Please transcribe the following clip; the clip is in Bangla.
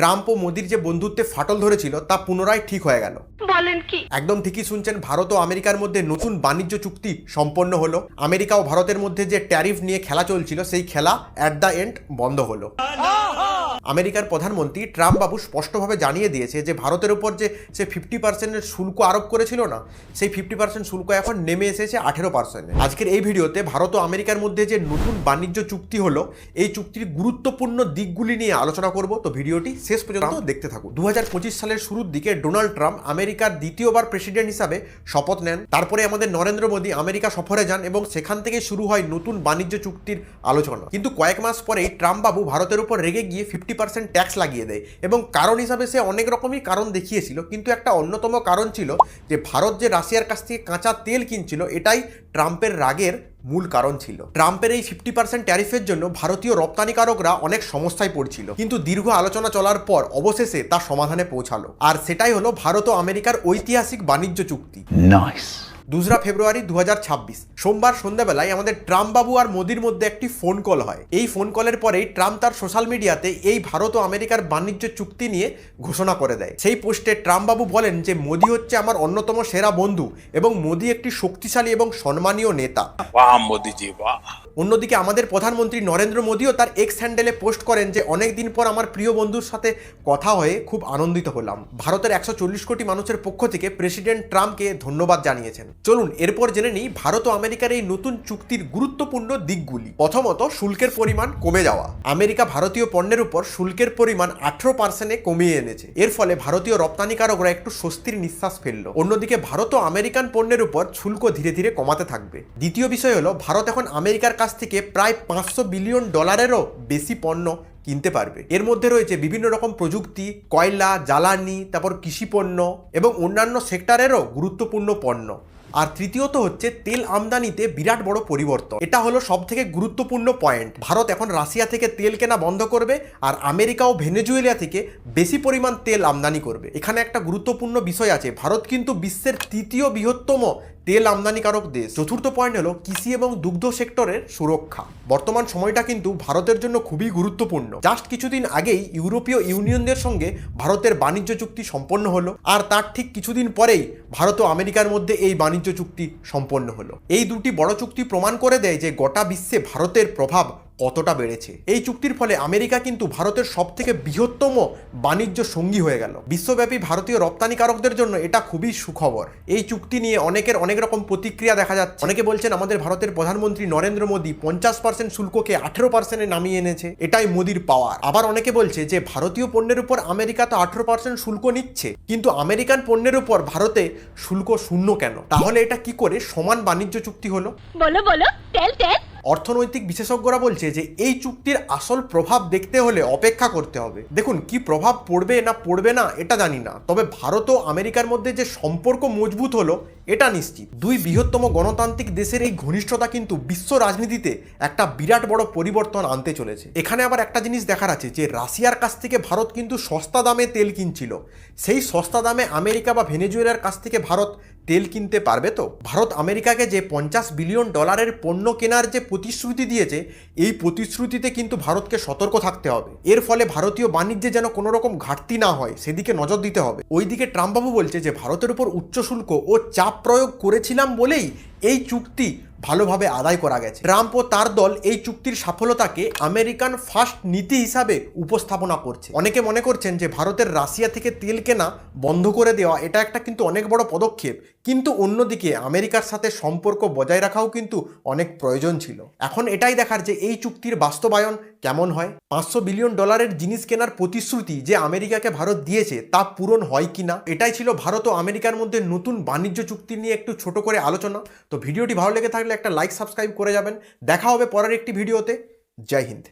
ট্রাম্প ও মোদির যে বন্ধুত্বে ফাটল ধরেছিল তা পুনরায় ঠিক হয়ে গেল। বলেন কি? একদম ঠিকই শুনছেন ভারত ও আমেরিকার মধ্যে নতুন বাণিজ্য চুক্তি সম্পন্ন হলো। আমেরিকা ও ভারতের মধ্যে যে ট্যারিফ নিয়ে খেলা চলছিল সেই খেলা অ্যাট দ্য এন্ড বন্ধ হলো। আমেরিকার প্রধানমন্ত্রী ট্রাম্প বাবু স্পষ্টভাবে জানিয়ে দিয়েছে যে ভারতের উপর যে সে ফিফটি পার্সেন্টের শুল্ক আরোপ করেছিল না সেই ফিফটি পার্সেন্ট শুল্ক এখন নেমে এসেছে আঠেরো পার্সেন্টে আজকের এই ভিডিওতে ভারত ও আমেরিকার মধ্যে যে নতুন বাণিজ্য চুক্তি হলো এই চুক্তির গুরুত্বপূর্ণ দিকগুলি নিয়ে আলোচনা করব। তো ভিডিওটি শেষ পর্যন্ত দেখতে থাকুন। দু হাজার পঁচিশ সালের শুরুর দিকে ডোনাল্ড ট্রাম্প আমেরিকার দ্বিতীয়বার প্রেসিডেন্ট হিসাবে শপথ নেন। তারপরে আমাদের নরেন্দ্র মোদী আমেরিকা সফরে যান এবং সেখান থেকে শুরু হয় নতুন বাণিজ্য চুক্তির আলোচনা। কিন্তু কয়েক মাস পরেই ট্রাম্প বাবু ভারতের উপর রেগে গিয়ে ফিফটি পার্সেন্ট ট্যাক্স লাগিয়ে দেয়। এবং কারণ হিসাবে সে অনেক রকমই কারণ দেখিয়েছিল, কিন্তু একটা অন্যতম কারণ ছিল যে, ভারত যে রাশিয়ার কাছ থেকে কাঁচা তেল কিনছিল, এটাই ট্রাম্পের রাগের মূল কারণ ছিল। ট্রাম্পের এই ফিফটি পার্সেন্ট ট্যারিফের জন্য ভারতীয় রপ্তানিকারকরা অনেক সমস্যায় পড়ছিল। কিন্তু দীর্ঘ আলোচনা চলার পর অবশেষে তা সমাধানে পৌঁছালো। আর সেটাই হলো ভারত ও আমেরিকার ঐতিহাসিক বাণিজ্য চুক্তি। Nice. দুসরা ফেব্রুয়ারি দু হাজার ছাব্বিশ। সোমবার সন্ধ্যাবেলায় আমাদের ট্রাম্পবাবু আর মোদির মধ্যে একটি ফোন কল হয়। এই ফোন কলের পরেই ট্রাম্প তার সোশ্যাল মিডিয়াতে এই ভারত ও আমেরিকার বাণিজ্য চুক্তি নিয়ে ঘোষণা করে দেয়। সেই পোস্টে ট্রাম্পবাবু বলেন যে, মোদি হচ্ছে আমার অন্যতম সেরা বন্ধু এবং মোদি একটি শক্তিশালী এবং সম্মানীয় নেতা। অন্যদিকে আমাদের প্রধানমন্ত্রী নরেন্দ্র মোদীও তার এক্স হ্যান্ডেলে পোস্ট করেন যে, অনেক দিন পর আমার প্রিয় বন্ধুর সাথে কথা হয়ে খুব আনন্দিত হলাম। ভারতের একশো চল্লিশ কোটি মানুষের পক্ষ থেকে প্রেসিডেন্ট ট্রাম্পকে ধন্যবাদ জানিয়েছেন। চলুন, এরপর জেনে নিই ভারত ও আমেরিকার এই নতুন চুক্তির গুরুত্বপূর্ণ দিকগুলি। প্রথমত, শুল্কের পরিমাণ কমে যাওয়া। আমেরিকা ভারতীয় পণ্যের উপর শুল্কের পরিমাণ আঠারো পার্সেন্টে কমিয়ে এনেছে। এর ফলে ভারতীয় রপ্তানিকারকরা একটু স্বস্তির নিঃশ্বাস ফেলল। অন্যদিকে, ভারত ও আমেরিকান পণ্যের উপর শুল্ক ধীরে ধীরে কমাতে থাকবে। দ্বিতীয় বিষয় হলো, ভারত এখন আমেরিকার কাছ থেকে প্রায় পাঁচশো বিলিয়ন ডলারেরও বেশি পণ্য কিনতে পারবে। এর মধ্যে রয়েছে বিভিন্ন রকম প্রযুক্তি, কয়লা, জ্বালানি, তারপর কৃষিপণ্য এবং অন্যান্য সেক্টরেরও গুরুত্বপূর্ণ পণ্য। আর তৃতীয়ত হচ্ছে তেল আমদানিতে বিরাট বড় পরিবর্তন। এটা হলো সব থেকে গুরুত্বপূর্ণ পয়েন্ট। ভারত এখন রাশিয়া থেকে তেল কেনা বন্ধ করবে আর আমেরিকা ও ভেনেজুয়েলিয়া থেকে বেশি পরিমাণ তেল আমদানি করবে। এখানে একটা গুরুত্বপূর্ণ বিষয় আছে। ভারত কিন্তু বিশ্বের তৃতীয় বৃহত্তম তেল আমদানিকারক দেশ। চতুর্থ পয়েন্ট হলো কৃষি এবং দুগ্ধ সেক্টরের সুরক্ষা। বর্তমান সময়টা কিন্তু ভারতের জন্য খুবই গুরুত্বপূর্ণ। জাস্ট কিছুদিন আগেই ইউরোপীয় ইউনিয়নদের সঙ্গে ভারতের বাণিজ্য চুক্তি সম্পন্ন হলো। আর তার ঠিক কিছুদিন পরেই ভারত ও আমেরিকার মধ্যে এই বাণিজ্য চুক্তি সম্পন্ন হলো। এই দুটি বড় চুক্তি প্রমাণ করে দেয় যে গোটা বিশ্বে ভারতের প্রভাব কতটা বেড়েছে। এই চুক্তির ফলে আমেরিকা কিন্তু ভারতের সব থেকে বৃহত্তম বাণিজ্য সঙ্গী হয়ে গেল। বিশ্বব্যাপী ভারতীয় রপ্তানিকারকদের জন্য এটা খুবই সুখবর। এই চুক্তি নিয়ে অনেকের অনেক রকম প্রতিক্রিয়া দেখা যাচ্ছে। অনেকে বলছেন, আমাদের ভারতের প্রধানমন্ত্রী নরেন্দ্র মোদী পঞ্চাশ পার্সেন্ট শুল্ককে আঠেরো পার্সেন্টে নামিয়ে এনেছে। এটাই মোদির পাওয়ার। আবার অনেকে বলছে যে, ভারতীয় পণ্যের উপর আমেরিকা তো আঠেরো পার্সেন্ট শুল্ক নিচ্ছে। কিন্তু আমেরিকান পণ্যের উপর ভারতে শুল্ক শূন্য কেন? তাহলে এটা কি করে সমান বাণিজ্য চুক্তি হলো? বলো বলো। Tell tell. অর্থনৈতিক বিশেষজ্ঞরা বলছে যে এই চুক্তির আসল প্রভাব দেখতে হলে অপেক্ষা করতে হবে। দেখুন, কি প্রভাব পড়বে না পড়বে না, এটা জানি না। তবে ভারত ও আমেরিকার মধ্যে যে সম্পর্ক মজবুত হলো এটা নিশ্চিত। দুই বৃহত্তম গণতান্ত্রিক দেশের এই ঘনিষ্ঠতা কিন্তু বিশ্ব রাজনীতিতে একটা বিরাট বড় পরিবর্তন আনতে চলেছে। এখানে আবার একটা জিনিস দেখার আছে যে, রাশিয়ার কাছ থেকে ভারত কিন্তু সস্তা দামে তেল কিনছিল। সেই সস্তা দামে আমেরিকা বা ভেনেজুয়েলার কাছ থেকে ভারত তেল কিনতে পারবে তো? ভারত আমেরিকাকে যে পঞ্চাশ বিলিয়ন ডলারের পণ্য কেনার যে প্রতিশ্রুতি দিয়েছে, এই প্রতিশ্রুতিতে কিন্তু ভারতকে সতর্ক থাকতে হবে। এর ফলে ভারতীয় বাণিজ্যে যেন কোনো রকম ঘাটতি না হয়, সেদিকে নজর দিতে হবে। ওইদিকে ট্রাম্পবাবু বলছে যে, ভারতের উপর উচ্চ শুল্ক ও চাপ প্রয়োগ করেছিলাম বলেই এই চুক্তি ভালোভাবে আদায় করা গেছে। ট্রাম্প ও তার দল এই চুক্তির সফলতাকে আমেরিকান ফার্স্ট নীতি হিসাবে উপস্থাপনা করছে। অনেকে মনে করছেন যে ভারতের রাশিয়া থেকে তেল কেনা বন্ধ করে দেওয়া এটা একটা কিন্তু অনেক বড় পদক্ষেপ। কিন্তু অন্যদিকে আমেরিকার সাথে সম্পর্ক বজায় রাখাও কিন্তু অনেক প্রয়োজন ছিল। এখন এটাই দেখার যে এই চুক্তির বাস্তবায়ন কেমন হয়। পাঁচশো বিলিয়ন ডলারের জিনিস কেনার প্রতিশ্রুতি যে আমেরিকাকে ভারত দিয়েছে তা পূরণ হয় কিনা এটাই ছিল ভারত ও আমেরিকার মধ্যে নতুন বাণিজ্য চুক্তি নিয়ে একটু ছোট করে আলোচনা। তো ভিডিওটি ভালো লেগে থাকলে একটা লাইক সাবস্ক্রাইব করে যাবেন। দেখা হবে পরের একটি ভিডিওতে জয় হিন্দ।